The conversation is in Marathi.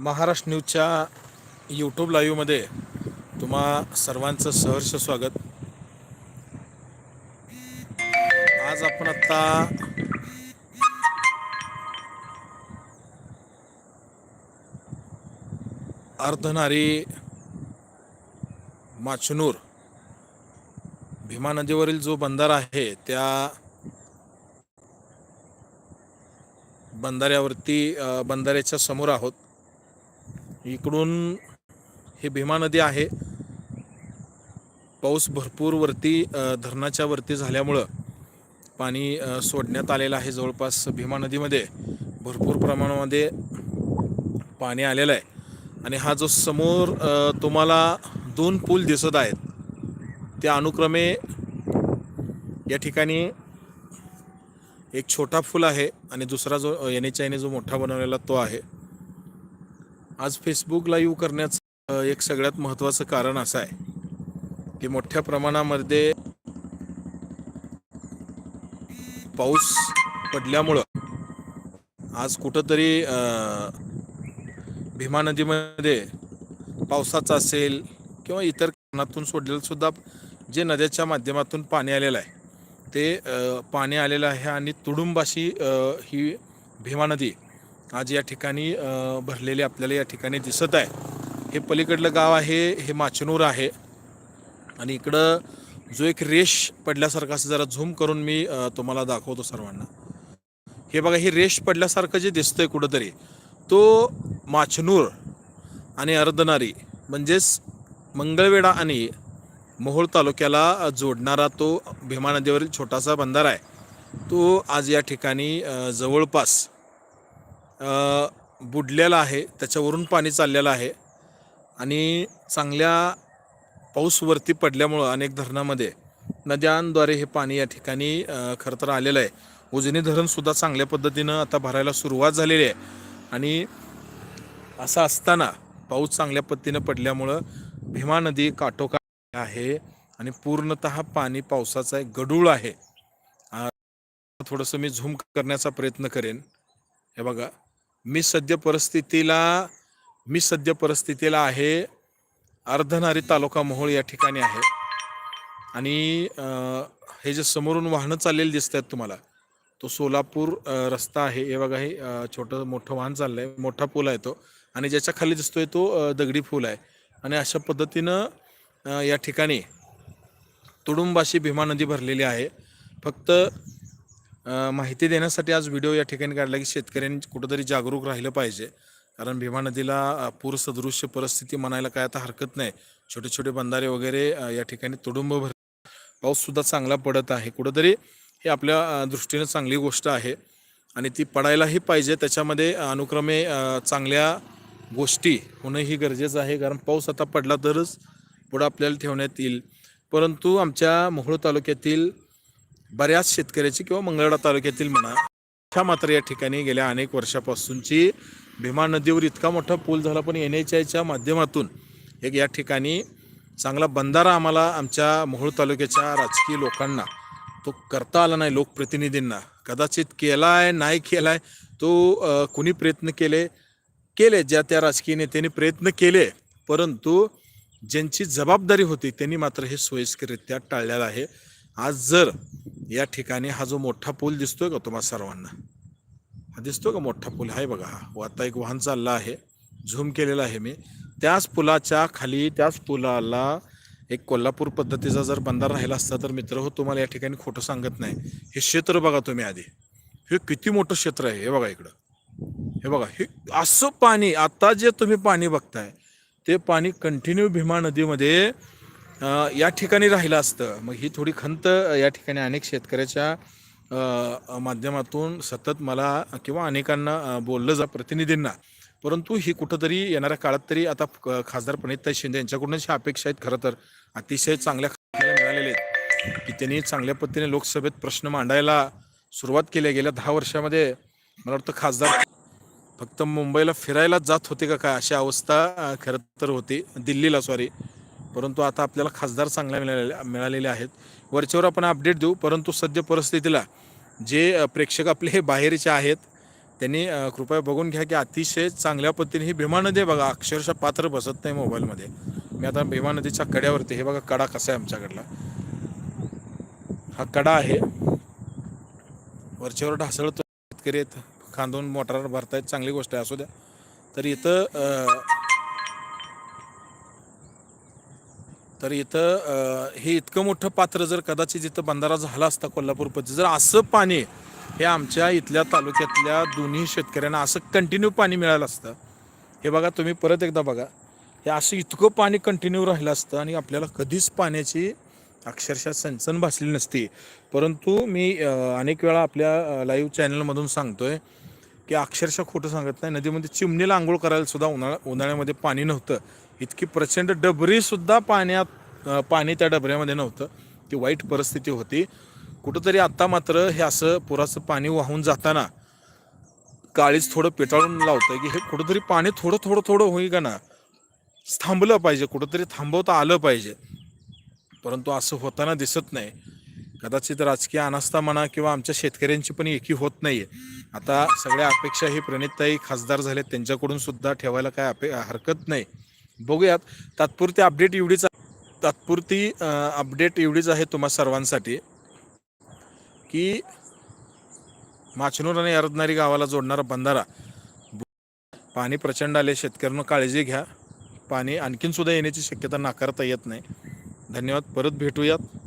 महाराष्ट्र न्यूजच्या यूट्यूब लाईव्हमध्ये तुम्हा सर्वांचं सहर्ष स्वागत. आज आपण आत्ता अर्धनारी माचनूर भीमा नदीवरील जो बंधारा आहे त्या बंधाऱ्यावरती बंधाऱ्याच्या समोर आहोत. इकडून ही भीमा नदी आहे. पाऊस भरपूर वरती धरणाच्या वरती झाल्यामुळं पाणी सोडण्यात आलेलं आहे. जवळपास भीमा नदीमध्ये भरपूर प्रमाणामध्ये पाणी आलेलं आहे. आणि हा जो समोर तुम्हाला दोन पूल दिसत आहेत त्या अनुक्रमे या ठिकाणी एक छोटा पूल आहे आणि दुसरा जो एन एच आयने जो मोठा बनवलेला तो आहे. आज फेसबुक लाईव्ह करण्याचं एक सगळ्यात महत्त्वाचं कारण असं आहे की मोठ्या प्रमाणामध्ये पाऊस पडल्यामुळं आज कुठंतरी भीमा नदीमध्ये पावसाचा असेल किंवा इतर कारणातून सोडलेलं सुद्धा जे नद्याच्या माध्यमातून पाणी आलेलं आहे ते पाणी आलेलं आहे आणि तुडुंबाशी ही भीमा नदी आज या ठिकाणी भरलेले आपल्याला या ठिकाणी दिसत आहे. हे पलीकडलं गाव आहे हे माचनूर आहे. आणि इकडं जो एक रेष पडल्यासारखा असं जरा झूम करून मी तुम्हाला दाखवतो सर्वांना. हे बघा हे रेष पडल्यासारखं जे दिसतंय कुठंतरी तो माचनूर आणि अर्धनारी म्हणजेच मंगळवेढा आणि मोहोळ तालुक्याला जोडणारा तो भीमा नदीवरील छोटासा बंधारा आहे. तो आज या ठिकाणी जवळपास बुडलेला आहे त्याच्यावरून पाणी चाललेलं आहे आणि चांगल्या पाऊस वरती पडल्यामुळं अनेक धरणामध्ये नद्यांद्वारे हे पाणी या ठिकाणी खरं तर आलेलं आहे. उजनी धरणसुद्धा चांगल्या पद्धतीनं आता भरायला सुरुवात झालेली आहे आणि असं असताना पाऊस चांगल्या पद्धतीनं पडल्यामुळं भीमा नदी काठोकाठ आहे आणि पूर्णतः पाणी पावसाचा एक गडूळ आहे. थोडंसं मी झूम करण्याचा प्रयत्न करेन. हे बघा. मी सद्य परिस्थितीला मी सद्य परिस्थितीला आहे. अर्धनारी तालुका मोहोळ या ठिकाणी आहे. आणि हे जे समोरून वाहनं चाललेली दिसत आहेत तुम्हाला तो सोलापूर रस्ता आहे. हे बघा हे छोटं मोठं वाहन चाललं आहे मोठा पूल आहे तो. आणि ज्याच्या खाली दिसतोय तो दगडी पूल आहे. आणि अशा पद्धतीनं या ठिकाणी तुडुंबाशी भीमा नदी भरलेली आहे. फक्त माहिती देण्यासाठी आज व्हिडिओ या ठिकाणी काढला की शेतकऱ्यांनी कुठंतरी जागरूक राहिलं पाहिजे. कारण भीमा नदीला पूरसदृश्य परिस्थिती म्हणायला काय आता हरकत नाही. छोटे छोटे बंधारे वगैरे या ठिकाणी तुडुंब भर पाऊससुद्धा चांगला पडत आहे. कुठंतरी हे आपल्या दृष्टीनं चांगली गोष्ट आहे. आणि ती पडायलाही पाहिजे. त्याच्यामध्ये अनुक्रमे चांगल्या गोष्टी होणंही गरजेचं आहे. कारण पाऊस आता पडला तरच पुढं आपल्याला ठेवण्यात येईल. परंतु आमच्या मोहोळ तालुक्यातील बऱ्याच शेतकऱ्याची किंवा मंगळवेढा तालुक्यातील म्हणा ह्या मात्र या ठिकाणी गेल्या अनेक वर्षापासूनची भीमा नदीवर इतका मोठा पूल झाला पण एन एच आयच्या माध्यमातून एक या ठिकाणी चांगला बंधारा आम्हाला आमच्या मोहोळ तालुक्याच्या राजकीय लोकांना तो करता आला नाही लोकप्रतिनिधींना. कदाचित केला आहे नाही केला आहे तो कुणी प्रयत्न केले केले ज्या त्या राजकीय नेत्यांनी प्रयत्न केले परंतु ज्यांची जबाबदारी होती त्यांनी मात्र हे सोयीस्कररित्या टाळलेलं आहे. आज जर या ठिकाणी हा जो मोठा पूल दिसतोय का तुम्हाला सर्वांना? हा दिसतो का मोठा पूल? आहे बघा हा आता एक वाहन चाललं आहे. झूम केलेला आहे मी. त्याच पुलाच्या खाली त्याच पुलाला एक कोल्हापूर पद्धतीचा जर बंधार राहिला असता तर मित्र हो तुम्हाला या ठिकाणी खोटं सांगत नाही. हे क्षेत्र बघा तुम्ही आधी. हे किती मोठं क्षेत्र आहे हे बघा इकडं. हे बघा हे असं पाणी आता जे तुम्ही पाणी बघताय ते पाणी कंटिन्यू भीमा नदीमध्ये या ठिकाणी राहिलं असतं. मग ही थोडी खंत या ठिकाणी अनेक शेतकऱ्याच्या माध्यमातून सतत मला किंवा अनेकांना बोललं जा प्रतिनिधींना. परंतु ही कुठंतरी येणाऱ्या काळात तरी आता खासदार प्रणितताई शिंदे यांच्याकडूनच ह्या अपेक्षा आहेत खरं तर. अतिशय चांगल्या मिळालेले आहेत. की त्यांनी चांगल्या पद्धतीने लोकसभेत प्रश्न मांडायला सुरुवात केली. गेल्या दहा वर्षामध्ये मला वाटतं खासदार फक्त मुंबईला फिरायला जात होते का काय अशी अवस्था खरं तर होती. दिल्लीला सॉरी परंतु आता आपल्याला खासदार चांगल्या मिळालेल्या मिळालेले आहेत. वरच्यावर आपण अपडेट देऊ परंतु सद्य परिस्थितीला जे प्रेक्षक आपले हे बाहेरचे आहेत त्यांनी कृपया बघून घ्या की अतिशय चांगल्या पद्धतीने ही भीमा नदी आहे बघा अक्षरशः पात्र बसत नाही मोबाईलमध्ये. मी आता भीमा नदीच्या कड्यावरती हे बघा कडा कसा आहे आमच्याकडला. हा कडा आहे. वरच्यावर ढासळतो शेतकरी आहेत. खांदून मोटार भरतायत चांगली गोष्ट आहे असू द्या. तर इथं तर इथं हे इतकं मोठं पात्र जर कदाचित इथं बंधारा झाला असता कोल्हापूर जर असं पाणी हे आमच्या इथल्या तालुक्यातल्या दोन्ही शेतकऱ्यांना असं कंटिन्यू पाणी मिळालं असतं हे बघा तुम्ही परत एकदा बघा हे असं इतकं पाणी कंटिन्यू राहिलं असतं आणि आपल्याला कधीच पाण्याची अक्षरशः सनसन भासली नसती. परंतु मी अनेक वेळा आपल्या लाईव्ह चॅनलमधून सांगतोय की अक्षरशः खोटं सांगत नाही. नदीमध्ये चिमणीला आंघोळ करायला सुद्धा उन्हाळा उन्हाळ्यामध्ये पाणी नव्हतं. इतकी प्रचंड डबरीसुद्धा पाण्यात पाणी त्या डबऱ्यामध्ये नव्हतं. ती वाईट परिस्थिती होती. कुठंतरी आत्ता मात्र हे असं पुराचं पाणी वाहून जाताना काळीच थोडं पेटाळून लावतं की हे कुठंतरी पाणी थोडं थोडं थोडं होई का ना? थांबलं पाहिजे कुठंतरी थांबवता आलं पाहिजे. परंतु असं होताना दिसत नाही. कदाचित राजकीय अनास्था म्हणा किंवा आमच्या शेतकऱ्यांची पण एकी होत नाही आहे आता सगळ्या अपेक्षा ही प्रणितताई खासदार झाले त्यांच्याकडून सुद्धा ठेवायला काय अपे हरकत नाही. बघूयात. तात्पुरती अपडेट एवढीच तात्पुरती अपडेट एवढीच आहे तुम्हा सर्वांसाठी की माचनूर आणि अरदनारी गावाला जोडणारा बंधारा. पाणी प्रचंड आले शेतकऱ्यांना काळजी घ्या. पाणी आणखीन सुद्धा येण्याची शक्यता नाकारता येत नाही. धन्यवाद. परत भेटूयात.